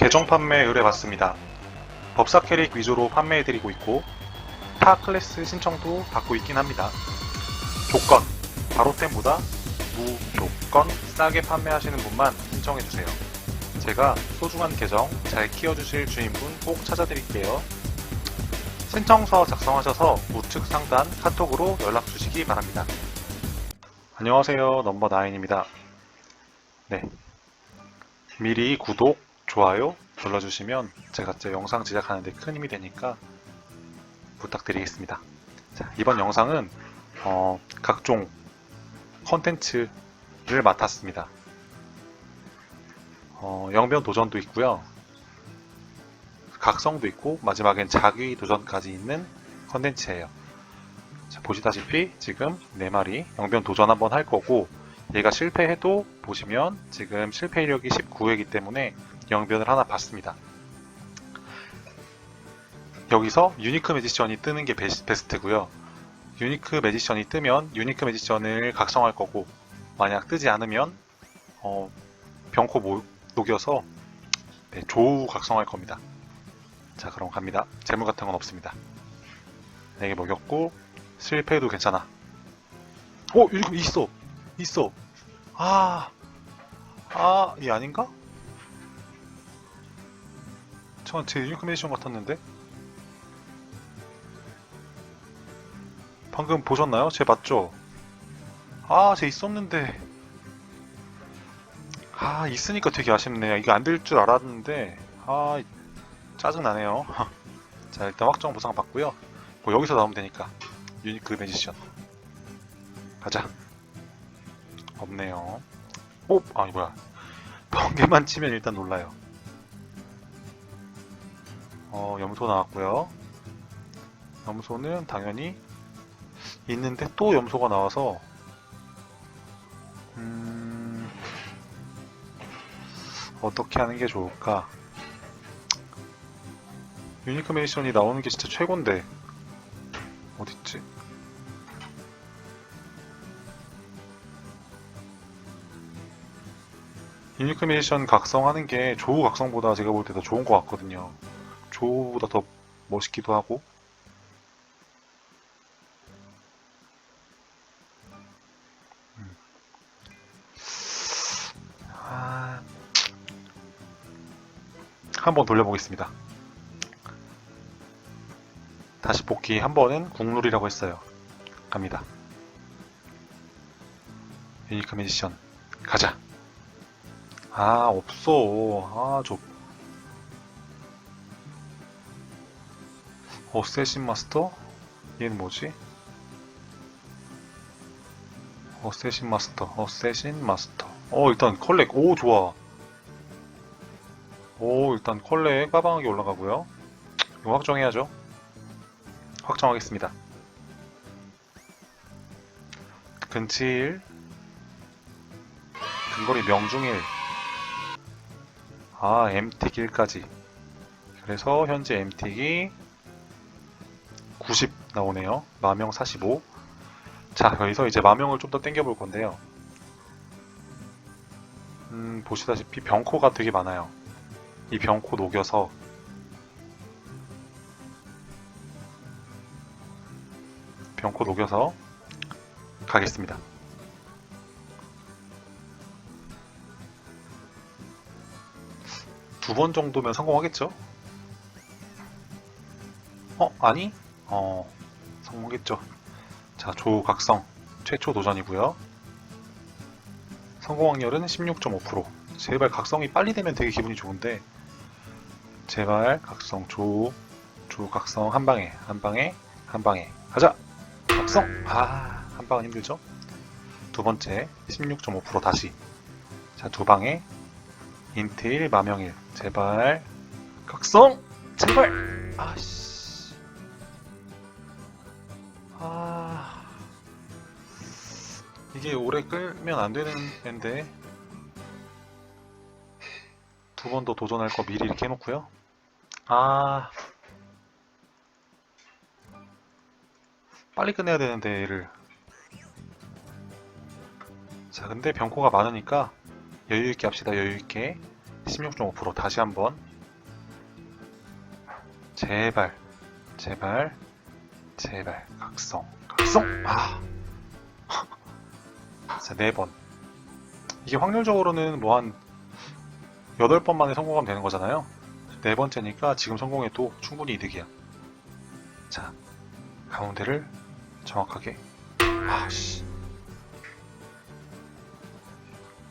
계정 판매 의뢰받습니다. 법사 캐릭 위주로 판매해드리고 있고 타 클래스 신청도 받고 있긴 합니다. 조건 바로템보다 무조건 싸게 판매하시는 분만 신청해주세요. 제가 소중한 계정 잘 키워주실 주인분 꼭 찾아드릴게요. 신청서 작성하셔서 우측 상단 카톡으로 연락 주시기 바랍니다. 안녕하세요. 넘버 나인입니다. 네. 미리 구독, 좋아요 눌러주시면 제가 제 영상 제작하는데 큰 힘이 되니까 부탁드리겠습니다. 자, 이번 영상은 어, 각종 컨텐츠를 맡았습니다. 어, 영변 도전도 있고요. 각성도 있고 마지막엔 자기 도전까지 있는 컨텐츠예요. 자, 보시다시피 지금 네 마리 영변 도전 한번 할 거고 얘가 실패해도 보시면 지금 실패 이력이 19회이기 때문에 영변을 하나 받습니다. 여기서 유니크 매지션이 뜨는 게 베스- 베스트고요. 유니크 매지션이 뜨면 유니크 매지션을 각성할 거고 만약 뜨지 않으면 어, 병코 모- 녹여서 네, 조우 각성할 겁니다. 자 그럼 갑니다. 재물 같은 건 없습니다. 4개 먹였고 실패해도 괜찮아. 어 이거 있어 있어. 아, 아, 이 아닌가? 전제 매지션 같았는데? 방금 보셨나요? 제 맞죠? 아, 제 있었는데. 아, 있으니까 되게 아쉽네요. 이거 안될 줄 알았는데. 아, 짜증나네요. 자, 일단 확정 보상 받고요. 뭐 여기서 나오면 되니까. 유니크 매지션. 가자. 없네요. 오! 아니, 뭐야. 번개만 치면 일단 놀라요. 어, 염소 나왔고요. 염소는 당연히 있는데 또 염소가 나와서 음, 어떻게 하는 게 좋을까? 유니크 메이션이 나오는 게 진짜 최고인데 어딨지? 유니크 메이션 각성하는 게 조우 각성보다 제가 볼 때 더 좋은 것 같거든요. 조우보다 더 멋있기도 하고 아... 한번 돌려보겠습니다. 다시 복귀 한 번은 국룰이라고 했어요. 갑니다. 유니크 매지션 가자. 아 없어. 아 저. 어세신 마스터? 얘는 뭐지? 어세신 마스터, 어세신 마스터. 어, 일단 컬렉, 오, 좋아. 오, 일단 컬렉 까방하게 올라가고요. 이거 확정해야죠. 확정하겠습니다. 근칠, 근거리 명중일, 아, MT길까지. 그래서 현재 MT기 90 나오네요. 마명 45. 자, 여기서 이제 마명을 좀 더 땡겨볼 건데요. 음, 보시다시피 병코가 되게 많아요. 이 병코 녹여서 병코 녹여서 가겠습니다. 두 번 정도면 성공하겠죠? 어, 아니? 어, 성공했죠. 자, 조각성 최초 도전이고요. 성공 확률은 16.5%. 제발 각성이 빨리 되면 되게 기분이 좋은데 제발 각성 조, 조 각성 한 방에 한 방에 한 방에 가자. 각성. 아, 한 방은 힘들죠? 두 번째 16.5% 다시. 자, 두 방에 인테일 마명일 제발 각성 제발 아씨 이게 오래 끌면 안 되는 앤데 두 번 더 도전할 거 미리 이렇게 해놓고요. 아. 빨리 끝내야 되는데 얘를. 자 근데 병코가 많으니까 여유있게 합시다 여유있게. 16.5% 다시 한번. 제발, 제발, 제발, 각성, 각성! 아! 자, 네 번. 이게 확률적으로는 뭐 한 8번 만에 성공하면 되는 거잖아요. 네 번째니까 지금 성공해도 충분히 이득이야. 자, 가운데를 정확하게. 아씨.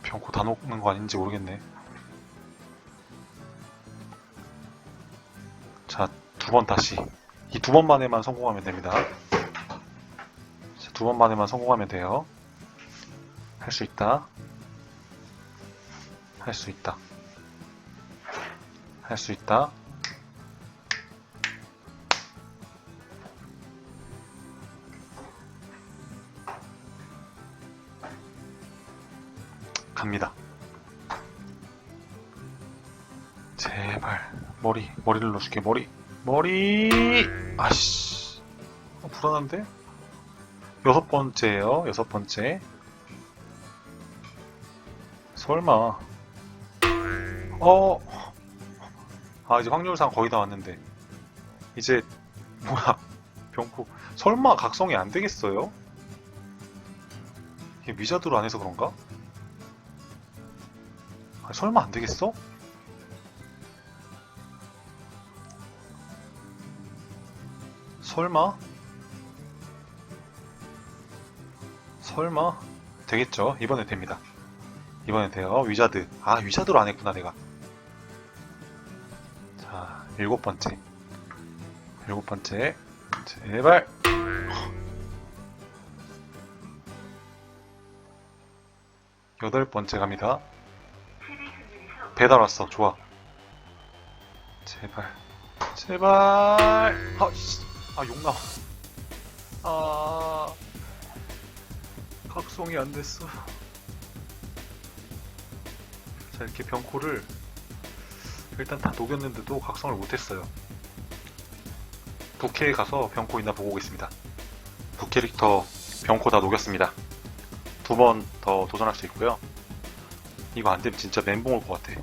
병고 다 녹는 거 아닌지 모르겠네. 자, 두 번 다시. 이 두 번 만에만 성공하면 됩니다. 두 번 만에만 성공하면 돼요. 할 수 있다. 할 수 있다. 할 수 있다. 갑니다. 제발 머리 머리를 넣어줄게 머리 머리 아씨 어, 불안한데 여섯 번째예요 여섯 번째 설마 어 아 이제 확률상 거의 다 왔는데 이제 뭐야 병포 설마 각성이 안 되겠어요? 이게 미자드로 안 해서 그런가? 아, 설마 안 되겠어? 설마? 설마? 되겠죠. 이번에 됩니다. 이번에 돼요. 위자드. 아, 위자드로 안 했구나, 내가. 자, 일곱 번째. 일곱 번째. 제발. 여덟 번째 갑니다. 배달 왔어. 좋아. 제발. 제발. 아, 씨. 아, 욕 나와. 아. 각성이 안 됐어. 자, 이렇게 병코를 일단 다 녹였는데도 각성을 못했어요. 부캐에 가서 병코 있나 보고 오겠습니다. 부캐릭터 병코 다 녹였습니다. 두 번 더 도전할 수 있고요. 이거 안 되면 진짜 멘붕 올 것 같아.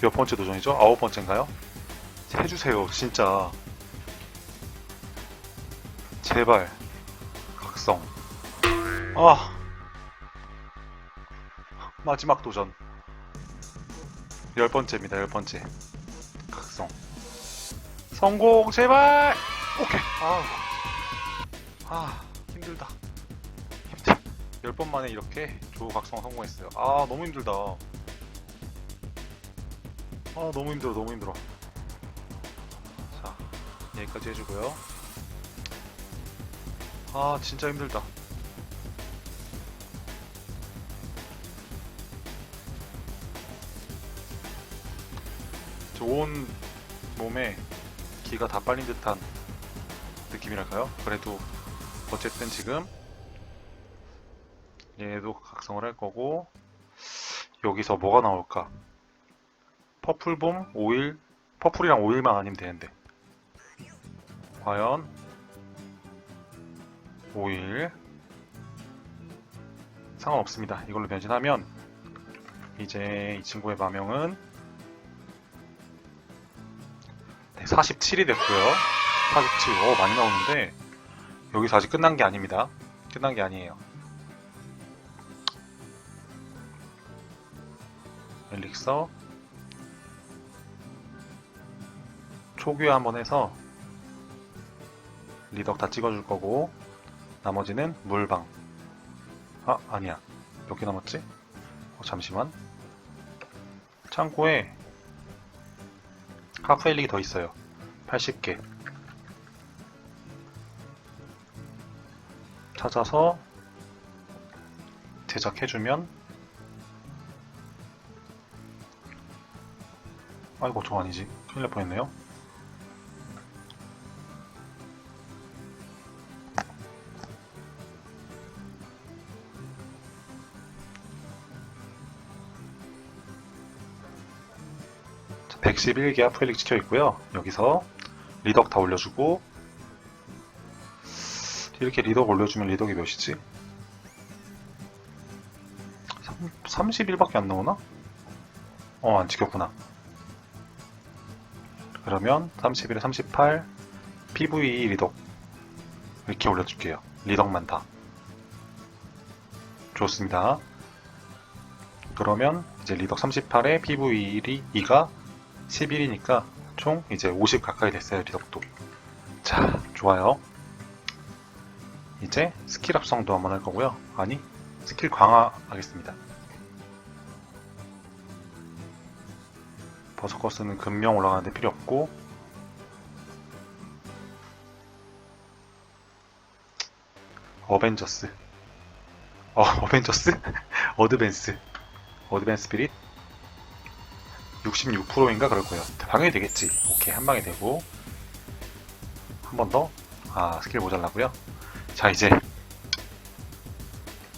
몇 번째 도전이죠? 아홉 번째인가요? 해주세요, 진짜. 제발. 각성. 아. 마지막 도전. 열 번째입니다, 열 번째. 각성. 성공, 제발! 오케이. 아. 아, 힘들다. 힘들. 열번 만에 이렇게 조우 각성 성공했어요. 아, 너무 힘들다. 아, 너무 힘들어, 너무 힘들어. 자, 여기까지 해주고요. 아, 진짜 힘들다. 온 몸에 기가 다 빨린 듯한 느낌이랄까요? 그래도 어쨌든 지금 얘도 각성을 할 거고 여기서 뭐가 나올까? 퍼플봄 오일 퍼플이랑 오일만 아니면 되는데 과연 오일 상관없습니다. 이걸로 변신하면 이제 이 친구의 마명은 네, 47이 됐고요. 47, 오 많이 나오는데 여기서 아직 끝난 게 아닙니다. 끝난 게 아니에요. 엘릭서 초기화 한번 해서 리덕 다 찍어줄 거고 나머지는 물방 아 아니야 몇 개 남았지? 어, 잠시만 창고에 하프엘릭이 더 있어요. 80개. 찾아서 제작해주면 아이고 저 아니지. 큰일 날 뻔했네요 111기가 프렐릭 찍혀 있고요. 여기서 리덕 다 올려주고 이렇게 리덕 올려주면 리덕이 몇이지? 31밖에 안 나오나? 어, 안 찍혔구나. 그러면 31에 38 PVE 리덕 이렇게 올려줄게요. 리덕만 다. 좋습니다. 그러면 이제 리덕 38에 PVE 2가 11이니까 총 이제 50 가까이 됐어요 리덕도. 자 좋아요. 이제 스킬 합성도 한번 할 거고요. 아니 스킬 강화 하겠습니다. 버서커스는 금명 올라가는데 필요 없고. 어벤져스. 어, 어벤져스? 어드밴스. 어드밴스 피릿? 66%인가 그럴 거예요. 당연히 되겠지. 오케이 한 방에 되고. 한 번 더. 아 스킬 모자라고요? 자 이제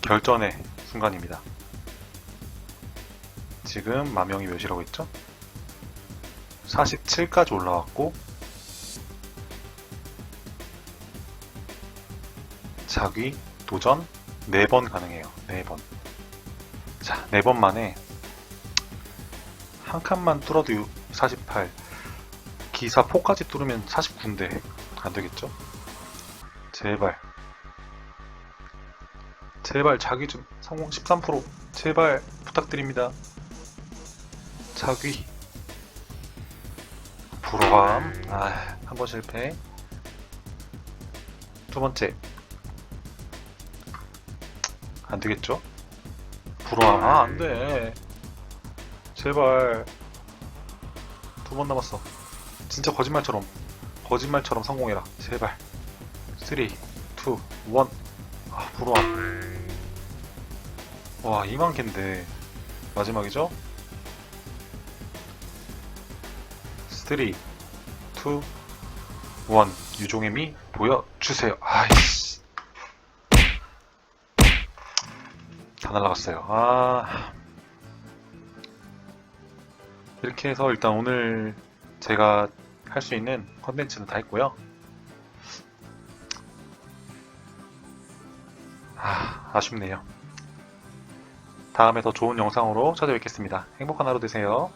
결전의 순간입니다. 지금 마명이 몇이라고 했죠? 47까지 올라왔고. 자기 도전 4번 가능해요. 4번. 자, 4번 만에 한 칸만 뚫어도 48 기사 4까지 뚫으면 49인데 안 되겠죠? 제발 제발 자기 좀 성공 13% 제발 부탁드립니다. 자기 불호감 아, 한 번 실패 두 번째 안 되겠죠? 불호감 아, 안 돼. 제발 두 번 남았어. 진짜 거짓말처럼 거짓말처럼 성공해라. 제발 3 2 1 아, 불호감 와 2만 개인데 마지막이죠? 3, 2, 1 유종의 미 보여주세요. 아이씨 다 날라갔어요. 아 이렇게 해서 일단 오늘 제가 할 수 있는 컨텐츠는 다 했고요. 아, 아쉽네요. 다음에 더 좋은 영상으로 찾아뵙겠습니다. 행복한 하루 되세요.